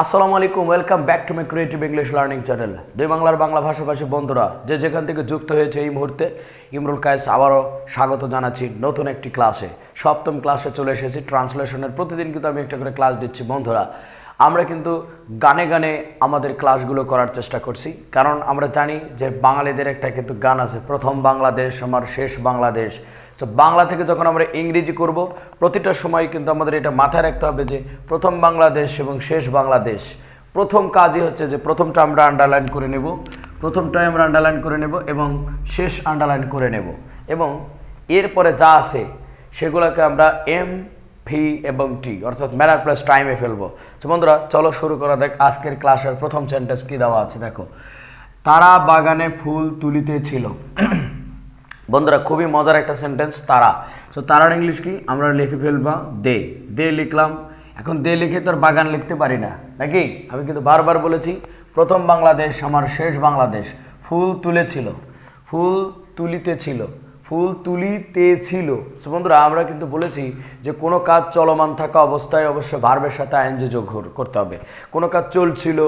আসসালামু আলাইকুম welcome back to my creative English learning channel দুই বাংলার বাংলা ভাষাভাষী বন্ধুরা, যে যেখান থেকে যুক্ত হয়েছে এই মুহূর্তে, ইমরুল কায়েস আবারও স্বাগত জানাচ্ছি নতুন একটি ক্লাসে সপ্তম ক্লাসে চলে এসেছি ট্রান্সলেশনের প্রতিদিন কিন্তু আমি একটা করে ক্লাস দিচ্ছি, বন্ধুরা। আমরা কিন্তু গানে গানে আমাদের ক্লাসগুলো করার চেষ্টা করছি, কারণ আমরা জানি যে বাঙালিদের একটা কিন্তু গান আছে, প্রথম বাংলাদেশ, আমার শেষ বাংলাদেশ। তো বাংলা থেকে যখন আমরা ইংরেজি করব, প্রতিটা সময় কিন্তু আমাদের এটা মাথায় রাখতে হবে যে প্রথম বাংলাদেশ এবং শেষ বাংলাদেশ। প্রথম কাজই হচ্ছে যে প্রথমটা আমরা আন্ডারলাইন করে নেব প্রথমটাই আমরা আন্ডারলাইন করে নেব এবং শেষ আন্ডারলাইন করে নেব। এবং এরপরে যা আছে, সেগুলোকে আমরা এম ভি এবং টি অর্থাৎ ম্যানার প্লাস টাইমে ফেলব। তো বন্ধুরা, চলো শুরু করা দেখ, আজকের ক্লাসের প্রথম সেন্টেন্স কী দেওয়া আছে দেখো। তারা বাগানে ফুল তুলিতে ছিল। বন্ধুরা, খুবই মজার একটা সেন্টেন্স তারা। সো তারার ইংলিশ কি? আমরা লিখে ফেলবা, দে। দে লিখলাম। এখন দে লিখে তো আর বাগান লিখতে পারি না, নাকি? আমি কিন্তু বারবার বলেছি, প্রথম বাংলাদেশ, আমার শেষ বাংলাদেশ। ফুল তুলেছিল। ফুল তুলিতেছিল। ফুল তুলিতেছিল। সো বন্ধুরা, আমরা কিন্তু বলেছি যে কোনো কাজ চলমান থাকা অবস্থায় অবশ্যই ভার্বের সাথে আইনজি যোগ করতে হবে। কোনো কাজ চলছিল,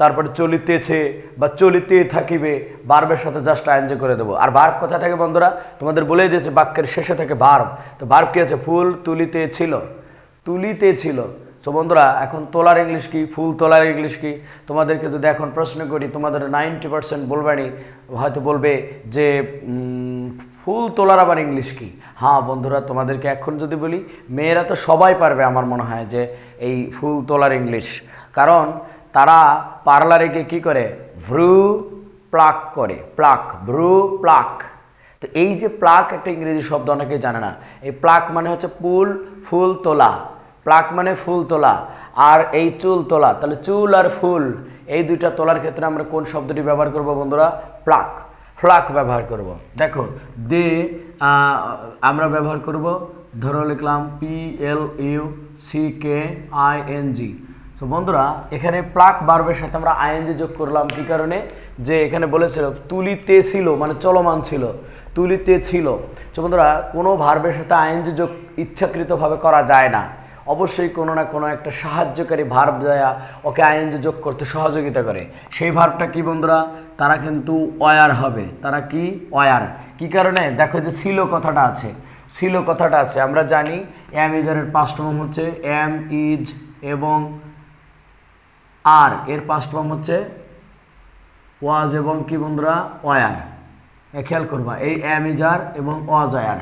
তারপরে চলিতেছে বা চলিতে থাকিবে, ভার্বের সাথে জাস্ট আইনজি করে দেবো। আর ভার্ব কথা থাকে বন্ধুরা? তোমাদের বলে দিয়েছে বাক্যের শেষে থাকে ভার্ব। তো ভার্ব কি আছে? ফুল তুলিতেছিল। তুলিতেছিল। সো বন্ধুরা, এখন তোলার ইংলিশ কি? ফুল তোলার ইংলিশ কি? তোমাদেরকে যদি এখন প্রশ্ন করি, তোমাদের নাইনটি পার্সেন্ট বলবেনি হয়তো বলবে যে ফুল তোলার আবার ইংলিশ কি? হ্যাঁ বন্ধুরা, তোমাদেরকে এখন যদি বলি, মেয়েরা তো সবাই পারবে আমার মনে হয় যে এই ফুল তোলার ইংলিশ কারণ তারা পার্লারে গিয়ে কী করে? ভ্রু প্লাক করে, প্লাক, ভ্রু প্লাক। তো এই যে প্লাক একটা ইংরেজি শব্দ অনেকে জানে না। এই প্লাক মানে হচ্ছে ফুল ফুল তোলা। প্লাক মানে ফুল তোলা। আর এই চুল তোলা, তাহলে চুল আর ফুল, এই দুইটা তোলার ক্ষেত্রে আমরা কোন শব্দটি ব্যবহার করব বন্ধুরা? প্লাক। ফ্লাক ব্যবহার করব। দেখো, দে আমরা ব্যবহার করব, ধরো লিখলাম P L U C K I N G তো বন্ধুরা, এখানে প্লাক বার্বের সাথে আমরা আইএনজি যোগ করলাম, কি কারণে? যে এখানে বলেছিল, তুলিতে ছিল মানে চলমান ছিল, তুলিতে ছিল। তো বন্ধুরা, কোনো ভার্বের সাথে আইএনজি যোগ ইচ্ছাকৃতভাবে করা যায় না। অবশ্যই কোনো না কোনো একটা সাহায্যকারী ভার্ব দেয়া ওকে আইএনজি যোগ করতে সহযোগিতা করে। সেই ভার্বটা কি বন্ধুরা? তারা কিন্তু অয়ার হবে। তারা কি? অয়ার কি কারণে? দেখো যে ছিল কথাটা আছে। ছিল কথাটা আছে। আমরা জানি এম ইজারের পাস্ট ফর্ম হচ্ছে এম ইজ এবং আর এর পাস্ট ফর্ম হচ্ছে ওয়াজ এবং কি বন্ধুরা? ওয়ার এ খেয়াল করবা। এই ইজার এবং ওয়াজ আয়ার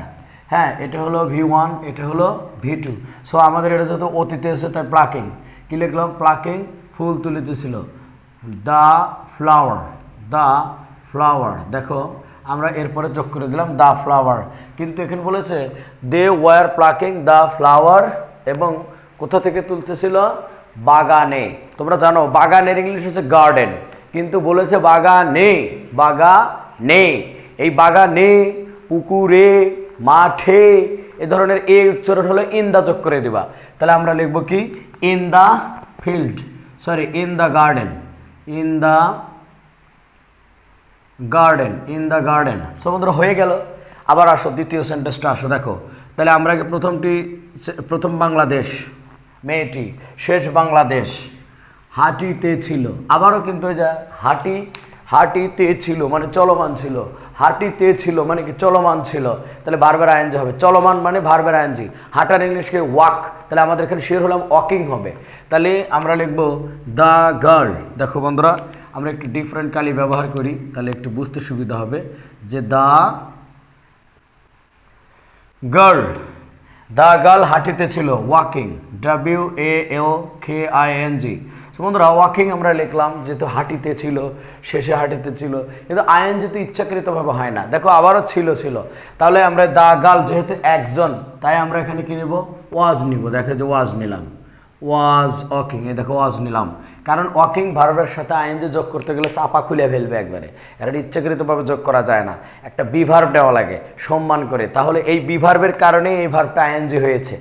হ্যাঁ এটা হলো ভি ওয়ান এটা হলো ভি টু সো আমাদের এটা যেহেতু অতীতে এসে তাই প্লাকিং কি লিখলাম? প্লাকিং ফুল তুলিতেছিল দ্য ফ্লাওয়ার দ্য ফ্লাওয়ার দেখো, আমরা এরপরে যোগ করে দিলাম দ্য ফ্লাওয়ার কিন্তু এখানে বলেছে they were plucking the flower এবং কোথা থেকে তুলতেছিল? বাগানে। তোমরা জানো, বাগানের ইংলিশ হচ্ছে গার্ডেন কিন্তু বলেছে বাগানে বাগানে। এই বাগানে, পুকুরে মাঠে। এ ধরনের এ উচ্চারণ হলে ইন দা যোগ করে দিবা তাহলে আমরা লিখব কি? In the field. Sorry in the garden. In the garden in the garden. সমুদ্র হয়ে গেল। আবার আসো, দ্বিতীয় সেন্টেন্সটা আসো, দেখো। তাহলে আমরা প্রথমটি প্রথম বাংলাদেশ, মেয়েটি, শেষ বাংলাদেশ। হাঁটিতে ছিল। আবারও কিন্তু যা হাঁটি হাঁটিতে ছিল মানে চলমান ছিল। হাঁটিতে ছিল মানে কি চলমান ছিল। তাহলে বারবার আইনজি হবে। চলমান মানে বারবার আইনজি হাঁটার ইংলিশকে ওয়াক, তাহলে আমাদের এখানে শেয়ার হলাম ওয়াকিং হবে। তাহলে আমরা লিখব দ্য গার্ল। দেখো বন্ধুরা, আমরা একটু ডিফারেন্ট কালি ব্যবহার করি, তাহলে একটু বুঝতে সুবিধা হবে যে দা গার্ল। দা গার্ল হাঁটিতে ছিল, walking. W A L K I N G বন্ধুরা ওয়াকিং আমরা লিখলাম, যেহেতু হাঁটিতে ছিল, শেষে হাঁটিতে ছিল, কিন্তু আইএনজি তো ইচ্ছাকৃতভাবে হয় না, দেখো আবারও ছিল ছিল। তাহলে আমরা দা, গাল যেহেতু একজন, তাই আমরা এখানে কি নেব? ওয়াজ নিব, দেখো যে ওয়াজ নিলাম। ওয়াজ ওয়াকিং এই দেখো ওয়াজ নিলাম। কারণ ওয়াকিং ভার্বের সাথে আইএনজি যোগ করতে গেলে চাপা খুলে ফেলবে একবারে। এটা ইচ্ছাকৃতভাবে যোগ করা যায় না। একটা বিভার্ব দেওয়া লাগে, সম্মান করে। তাহলে এই বিভার্বের কারণে এই ভার্বটা আইএনজি হয়েছে।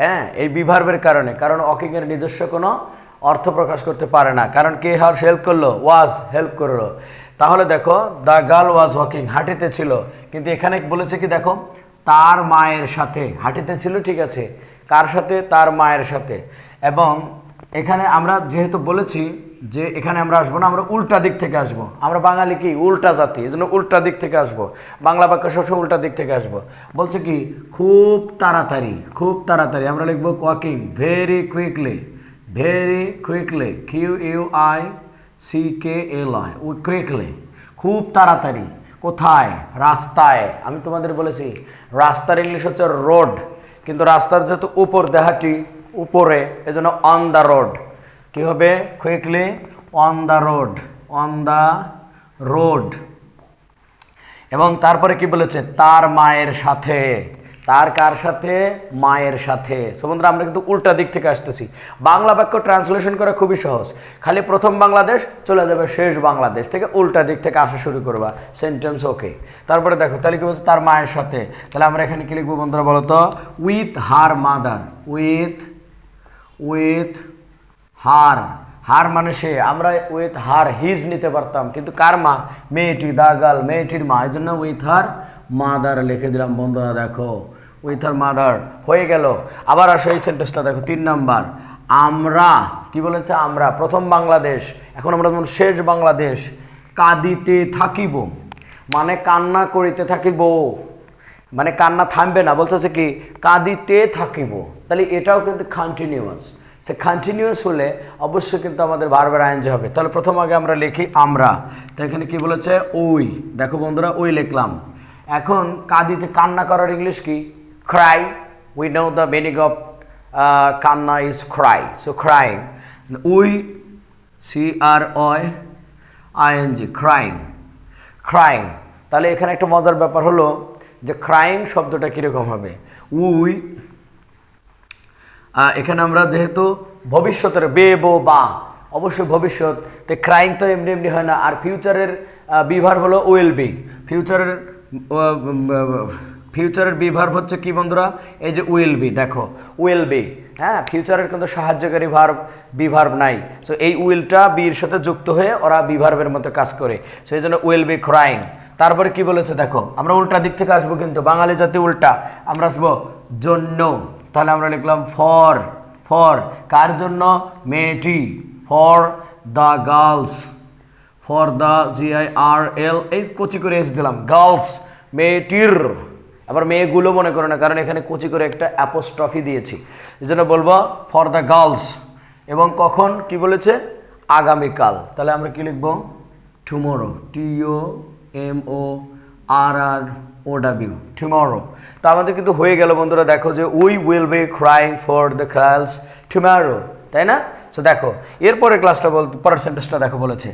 হ্যাঁ এই বিভার্বের কারণে। কারণ ওয়াকিংয়ের নিজস্ব কোনো অর্থ প্রকাশ করতে পারে না। কারণ কে হার হেল্প করল? ওয়াজ হেল্প করল। তাহলে দেখো দ্য গার্ল ওয়াজ ওয়াকিং, হাঁটিতে ছিল। কিন্তু এখানে বলেছে কি দেখো, তার মায়ের সাথে, হাঁটিতে ছিল ঠিক আছে, কার সাথে? তার মায়ের সাথে। এবং এখানে আমরা যেহেতু বলেছি যে এখানে আমরা আসব না, আমরা উল্টা দিক থেকে আসব। আমরা বাঙালি কি? উল্টা জাতি এই জন্য উল্টা দিক থেকে আসব। বাংলা বাক্য সবসময় উল্টা দিক থেকে আসব। বলছে কি, খুব তাড়াতাড়ি খুব তাড়াতাড়ি, আমরা লিখব walking very quickly very quickly Q U I C K L I quickly খুব তাড়াতাড়ি। কোথায়? রাস্তায়। আমি তোমাদের বলেছি, রাস্তার ইংলিশ হচ্ছে রোড কিন্তু রাস্তার যেহেতু উপর, দেহাটি উপরে, এজন্য অন দ্য রোড কি হবে? Quickly on the road on the road এবং তারপরে কি বলেছে? তার মায়ের সাথে। তার কার সাথে? মায়ের সাথে। সো বন্ধুরা, আমরা কিন্তু উল্টা দিক থেকে আসতেছি। বাংলা বাক্য ট্রান্সলেশন করা খুবই সহজ। খালি প্রথম বাংলাদেশ, চলে যাবে শেষ বাংলাদেশ থেকে উল্টা দিক থেকে আসা শুরু করবা। সেন্টেন্স ওকে তারপরে দেখো, তাহলে কি বলছে? তার মায়ের সাথে। তাহলে আমরা এখানে কি লিখব বন্ধুরা বলো তো? With her mother with with her her মানে সে। আমরা উইথ হার হিজ নিতে পারতাম। কিন্তু কার মা? মেয়েটি দা মেয়েটির মা। এই জন্য উইথ হার মাদার লিখে দিলাম, বন্ধুরা দেখো। উইথ হার মাদার, হয়ে গেল। আবার আসো এই সেন্টেন্সটা দেখো, তিন নাম্বার। আমরা, কি বলেছে? আমরা, প্রথম বাংলাদেশ, এখন আমরা যেমন শেষ বাংলাদেশ, কাঁদিতে থাকিব। মানে কান্না করিতে থাকিব। মানে কান্না থামবে না, বলতেছে কি, কাঁদিতে থাকিব। তাহলে এটাও কিন্তু কন্টিনিউয়াস সে কন্টিনিউয়াস হলে অবশ্যই কিন্তু আমাদের বারবার আইনজি হবে। তাহলে প্রথম আগে আমরা লিখি আমরা। তো এখানে কি বলেছে? ওই। দেখো বন্ধুরা, ওই লিখলাম। এখন কাঁদিতে কান্না করার ইংলিশ কি? Cry we know the meaning of কান্না is cry so crying we C R Y ING crying crying তাহলে এখানে একটা মজার ব্যাপার হলো যে ক্রাইং শব্দটা কীরকম হবে? উই এখানে আমরা যেহেতু ভবিষ্যতের বে, বো, বা, অবশ্যই ভবিষ্যৎ, তো ক্রাইং তো এমনি এমনি হয় না। আর ফিউচারের বিভার হলো উইল বি ফিউচারের ফিউচারের বিভার হচ্ছে কি বন্ধুরা? এই যে উইল বি দেখো উইল বি হ্যাঁ? ফিউচারের কিন্তু সাহায্যকারী ভার্ব বিভার্ব নাই। সো এই উইলটা বির সাথে যুক্ত হয়ে ওরা বিভার্বের মতো কাজ করে। সেই জন্য উইল বি ক্রাইং তারপরে কি বলেছে দেখো, আমরা উল্টা দিক থেকে আসব কিন্তু, বাঙালি জাতি উল্টা। আমরা আসব জন্য। তাহলে আমরা লিখলাম ফর ফর কার জন্য? মেয়েটি for the girls for the G I R L এই কচি করে এস দিলাম। গার্লস মেয়েটির। আবার মেয়েগুলো মনে করে না, কারণ এখানে কচি করে একটা অ্যাপোস্ট্রফি দিয়েছি। এই জন্য বলব ফর দ্য গার্লস এবং কখন কি বলেছে? আগামীকাল। তাহলে আমরা কি লিখব? Tomorrow T O M O R R O W tomorrow তো আমাদের কিন্তু হয়ে গেল বন্ধুরা, দেখো যে we will be crying for the girls tomorrow তাই না? তো দেখো, এরপরে ক্লাসটা বল, পরের সেন্টেন্সটা দেখো বলেছে,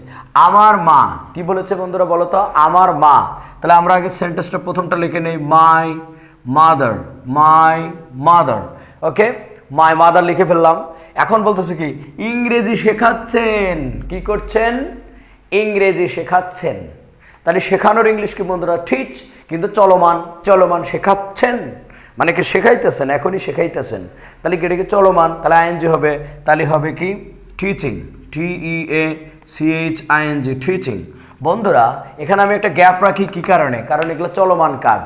আমার মা। কি বলেছে বন্ধুরা বলো তো? আমার মা। তাহলে আমরা আগে সেন্টেন্সটা প্রথমটা লিখে নেই my mother my mother okay my mother লিখে ফেললাম। এখন বলতেছে কি, ইংরেজি শেখাচ্ছেন। কি করছেন? ইংরেজি শেখাচ্ছেন। তাহলে শেখানোর ইংলিশ কি বন্ধুরা? ঠিক কিন্তু চলমান চলমান শেখাচ্ছেন। মানে কি শেখাইতেছেন, এখনই শেখাইতেছেন। তাহলে কি এটাকে চলমান? তাহলে আইএনজি হবে। তাহলে হবে কি? Teaching T E A C H ING teaching বন্ধুরা, এখানে আমি একটা গ্যাপ রাখি কি কারণে? কারণ এগুলো চলমান কাজ।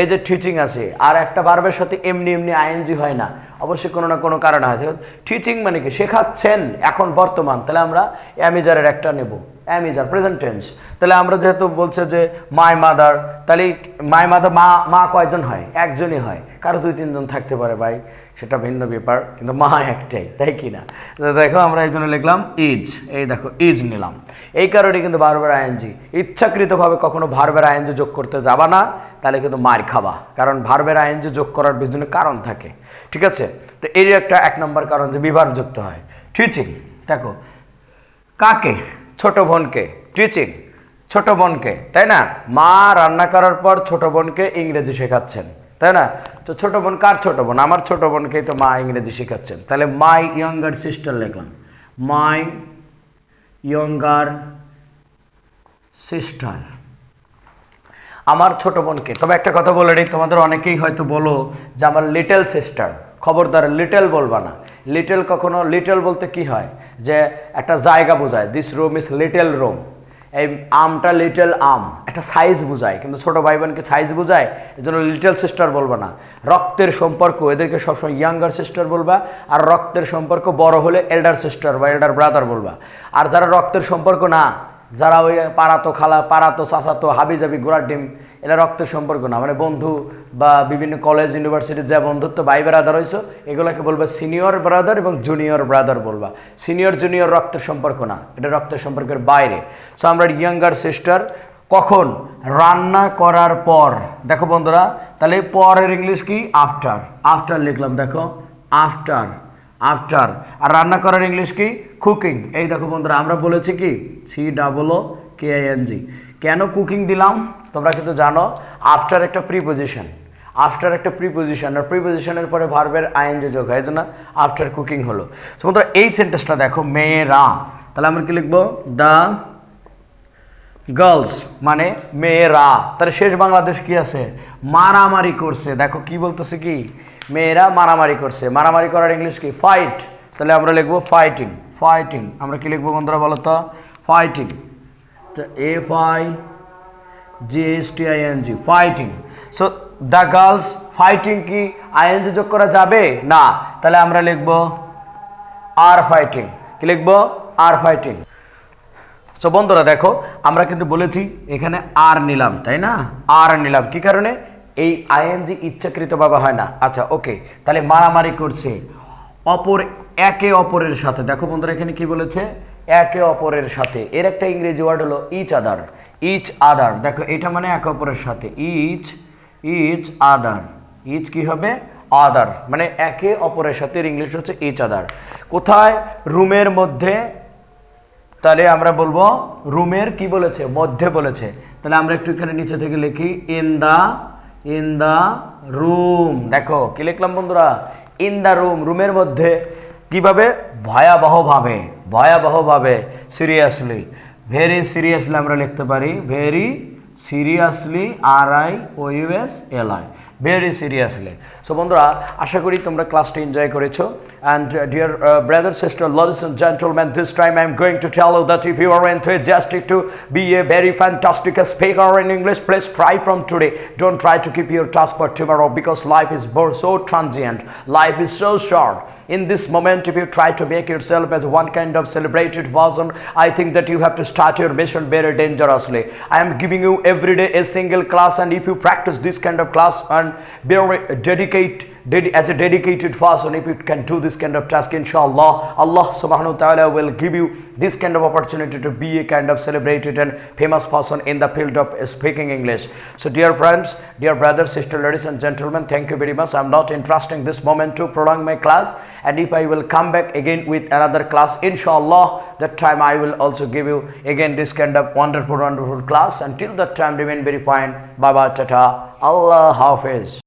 এই যে টিচিং আছে, আর একটা বার্বের সাথে এমনি এমনি আইএনজি হয় না। অবশ্যই কোনো না কোনো কারণে আছে। টিচিং মানে কি? শেখাচ্ছেন এখন বর্তমান। তাহলে আমরা অ্যামিজারের একটা নেব। অ্যামিজার প্রেজেন্ট টেন্স তাহলে আমরা যেহেতু বলছে যে মাই মাদার তাহলে মাই মাদার মা মা কয়জন হয়? একজনই হয়। কারও দুই, তিনজন থাকতে পারে ভাই, সেটা ভিন্ন ব্যাপার, কিন্তু মা একটাই, তাই কি না? দেখো আমরা এই জন্য লিখলাম ইজ এই দেখো ইজ নিলাম। এই কারণে কিন্তু বারবার আইএনজি ইচ্ছাকৃতভাবে কখনো ভার্বের আইএনজি যোগ করতে যাবা না, তাহলে কিন্তু মার খাবা। কারণ ভার্বের আইএনজি যোগ করার বিভিন্ন কারণ থাকে। ঠিক আছে? তো এই একটা এক নম্বর কারণ যে বিভার যুক্ত হয়। টিচিং দেখো, কাকে? ছোট বোনকে, টিচিং, ছোট বোনকে, তাই না? মা রান্না করার পর ছোট বোনকে ইংরেজি শেখাচ্ছেন, তাই না? তো ছোট বোন কার ছোট বোন? আমার ছোট বোনকেই তো মা ইংরেজি শেখাচ্ছেন। তাহলে মাই ইয়ঙ্গার সিস্টার লিখলাম। মাই ইয়ঙ্গার সিস্টার আমার ছোট বোনকে। তবে একটা কথা বলে নিই, তোমাদের অনেকেই হয়তো বলো যে আমার লিটল সিস্টার খবরদার লিটল বলবা না। লিটল কখনো লিটল বলতে কি হয়? যে একটা জায়গা বোঝায় this room is little room এই আমটা লিটল আম, একটা সাইজ বোঝায়, কিন্তু ছোটো ভাই বোনকে সাইজ বোঝায় এই জন্য লিটল সিস্টার বলবা না। রক্তের সম্পর্ক, এদেরকে সবসময় ইয়াঙ্গার সিস্টার বলবা, আর রক্তের সম্পর্ক বড় হলে এল্ডার সিস্টার বা এল্ডার ব্রাদার বলবা। আর যারা রক্তের সম্পর্ক না, যারা ওই পাড়াতো খালা, পাড়াতো চাচাতো হাবি জাবি গোড়ার ডিম এরা রক্ত সম্পর্ক না। মানে বন্ধু বা বিভিন্ন কলেজ ইউনিভার্সিটির যা বন্ধুত্ব, ভাই ব্রাদার হয়েছে এগুলোকে বলবা সিনিয়র ব্রাদার এবং জুনিয়র ব্রাদার বলবা। সিনিয়র জুনিয়র রক্ত সম্পর্ক না। এটা রক্তের সম্পর্কের বাইরে। সো আমরা ইয়াঙ্গার সিস্টার কখন? রান্না করার পর। দেখো বন্ধুরা, তাহলে পরের ইংলিশ কি? আফটার আফটার লিখলাম, দেখো। আফটার আফটার আর রান্না করার ইংলিশ কি? কুকিং এই দেখো বন্ধুরা, আমরা বলেছি কি? C double K N G কেন কুকিং দিলাম? তোমরা কিন্তু জানো আফটার একটা প্রিপোজিশন আফটার একটা প্রিপোজিশন আর প্রিপোজিশনের পরে ভার্বের আইএনজি যোগ হয় জন্য আফটার কুকিং হলো। তো এই সেন্টেন্সটা দেখো, মেয়েরা, তাহলে আমরা কি লিখব? দ্য গার্লস মানে মেয়েরা। তাহলে শেষ বাংলাদেশ কি আছে? মারামারি করছে। দেখো, কি বলতেছে কি? মেয়েরা মারামারি করছে। মারামারি করার ইংলিশ কি? ফাইট তাহলে আমরা লিখব ফাইটিং ফাইটিং আমরা কি লিখব বন্ধুরা বলো তো? Fighting F I G S T I N G fighting so the girls fighting কি আইএনজি যোগ করা যাবে? না। তাহলে আমরা লিখব আর ফাইটিং কি লিখব? আর ফাইটিং সো বন্ধুরা দেখো, আমরা কিন্তু বলেছি এখানে আর নিলাম, তাই না? আর নিলাম। কি কারণে? এই আইএনজি ইচ্ছাকৃতভাবে হয় না। আচ্ছা ওকে। তাহলে মারামারি করছে। অপর একে অপরের সাথে। দেখো বন্ধুরা এখানে কি বলেছে? একে অপরের সাথে। এর একটা ইংরেজি ওয়ার্ড হলো ইচ আদার ইচ আদার দেখো, এটা মানে একে অপরের সাথে। ইচ ইচ আদার ইচ কি হবে? আদার মানে একে অপরের সাথে ইংলিশ হচ্ছে ইচ আদার কোথায়? রুমের মধ্যে। তাহলে আমরা বলব, রুমের কি বলেছে? মধ্যে বলেছে। তাহলে আমরা একটু এখানে নিচে থেকে লিখি in the in the room দেখো, কি লিখলাম বন্ধুরা? ইন দা রুম রুমের মধ্যে। কীভাবে? ভয়াবহভাবে ভয়াবহভাবে সিরিয়াসলি ভেরি সিরিয়াসলি আমরা লিখতে পারি very seriously R I O U S L I very seriously so বন্ধুরা, আশা করি তোমরা ক্লাসটা এনজয় করেছ। And uh, dear uh, brothers, sisters, ladies and gentlemen, this time I'm going to tell you that if you are enthusiastic to be a very fantastic speaker in English, please try from today. Don't try to keep your task for tomorrow because life is so transient. Life is so short. In this moment, if you try to make yourself as one kind of celebrated person, I think that you have to start your mission very dangerously. I am giving you every day a single class and if you practice this kind of class and very dedicate as a dedicated person if you can do this kind of task inshallah. Allah subhanahu wa ta'ala will give you this kind of opportunity to be a kind of celebrated and famous person in the field of speaking english. So dear friends dear brothers sisters ladies and gentlemen thank you very much. I'm not interesting this moment to prolong my class. And if i will come back again with another class inshallah that time i will also give you again this kind of wonderful wonderful class. Until that time remain very fine. Bye bye tata. Allah hafiz